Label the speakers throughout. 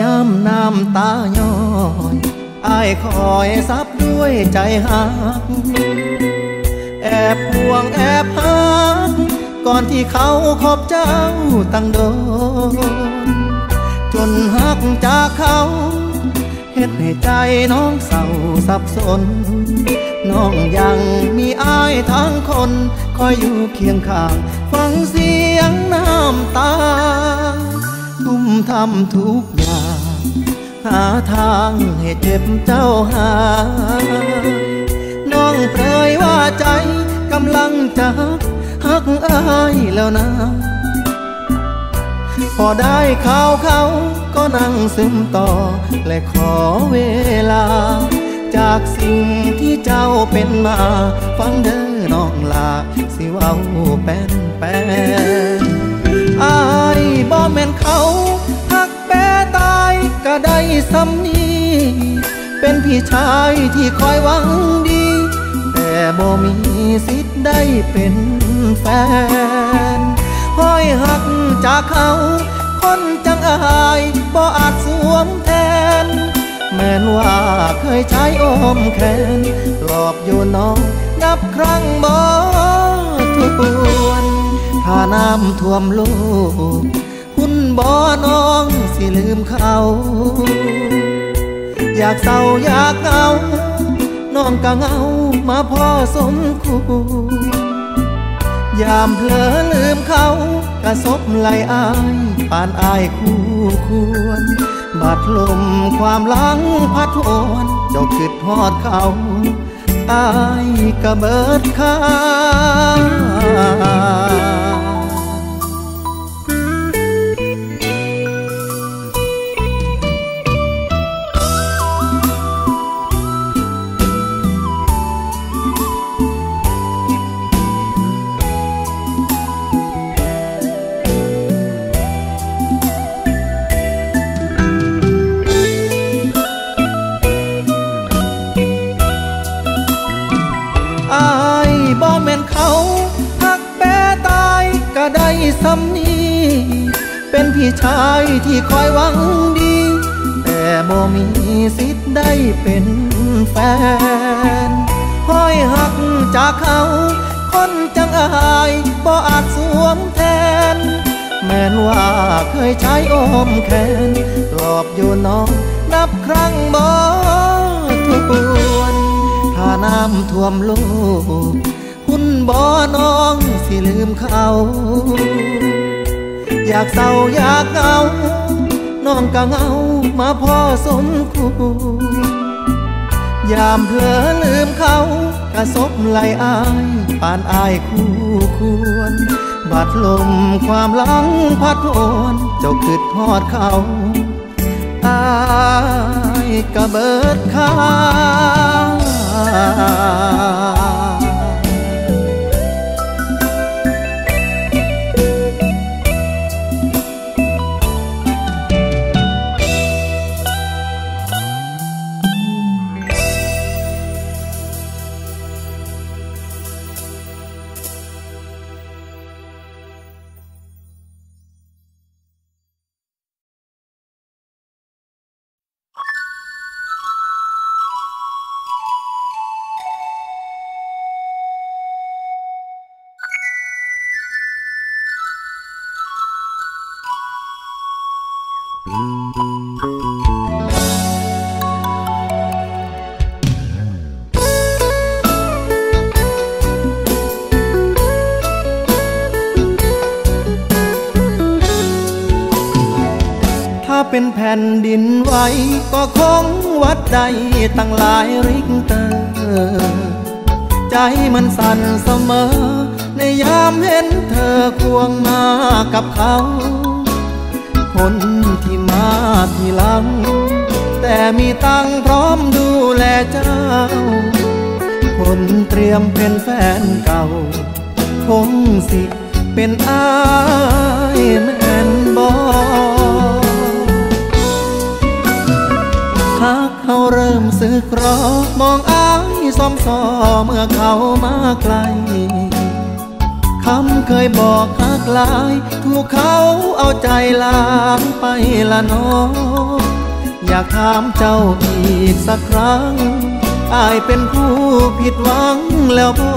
Speaker 1: ย้ำตาย้อยอายคอยซับด้วยใจหัก แอบห่วงแอบหัก ก่อนที่เขาคบเจ้าตั้งโดน จนหักจากเขาเฮ็ดให้ใจน้องเศร้าสับสน น้องยังมีอายทั้งคน คอยอยู่เคียงข้าง ฟังเสียงน้ำตา ทุ่มทำทุกอย่าง หาทางให้เจ็บเจ้าหา น้องเปรยว่าใจกำลังจะหักอายแล้วนะ พอได้ข่าวเขาก็นั่งซึมต่อ และขอเวลา จากสิ่งที่เจ้าเป็นมา ฟังเด้อน้องลา สิเว้าแป้นแป้นอายบ่แม่นเขาหักแป้ตาย ก็ได้ำนีเป็นพี่ชายที่คอยหวังดี แต่บ่มีสิทธิ์ได้เป็นแฟนห้อยหักจากเขา คนจังอายบ่อาจสวมแทน แม้นว่าเคยใช้อมแขนหลอบอยู่น้องนับครั้งบ่ทวนถ้าน้ำท่วมโลก บ่น้องสิลืมเขา อยากเศร้าอยากเงา น้องก็เงามาพ่อสมควรยามเพลอลืมเขากระซบไหลอายปานอายคู่ควรบาดลมความหลังพัดโวนเจ้าคิดฮอดเขาอายกระเบิดค่า สำนีเป็นพี่ชายที่คอยหวังดี แต่บ่มีสิทธิ์ได้เป็นแฟน ห้อยหักจากเขา คนจังอายบ่อาจสวมแทน แม้นว่าเคยใช้อมแขนหลอบอยู่น้องนับครั้งบ่ทวนถ้าน้ำท่วมโลก คุณบ่น้องสิลืมเขา อยากเศร้าอยากเงาน้องก็เงามาพ่อสมควรยามเพลอลืมเขากระซบไหลอายปานอายคู่ควรบาดลมความหลังพัดโอนเจ้าคิดฮอดเขาอายกระเบิดค่าถ้ เป็นแผ่นดินไหวก็คงวัดใดตั้งหลายริกเตอร์ใจมันสั่นเสมอ ในยามเห็นเธอควงมากับเขา คนที่มาทีหลัง แต่มีตังพร้อมดูแลเจ้า คนเตรียมเป็นแฟนเก่า คงสิเป็นอายแม่นบอหากเขาเริ่มสึกรอมองอายซ้อมซอเมื่อเขามาไกลำเคยบอกหักลาย ถูกเขาเอาใจลางไปละน้อง อยากถามเจ้าอีกสักครั้ง อายเป็นผู้ผิดหวังแล้วบอ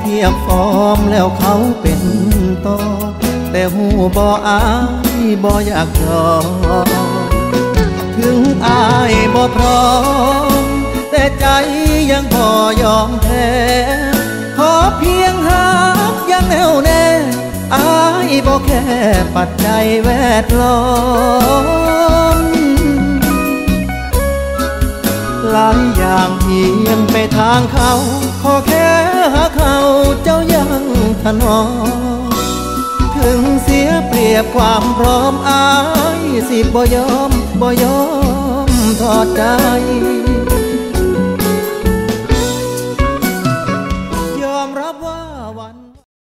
Speaker 1: เทียบฟอร์มแล้วเขาเป็นต่อ แต่หูบออายบออยากยอมถึงอายบอพร้อม แต่ใจยังพอยอมแพ้ขอเพียง บอกแค่ปัจจัยแวดล้อมหลายอย่างเพียงไปทางเขา ขอแค่หาเขาเจ้ายังถนอมถึงเสียเปรียบความพร้อมอายสิบ่ยอมบ่ยอมทอดใจ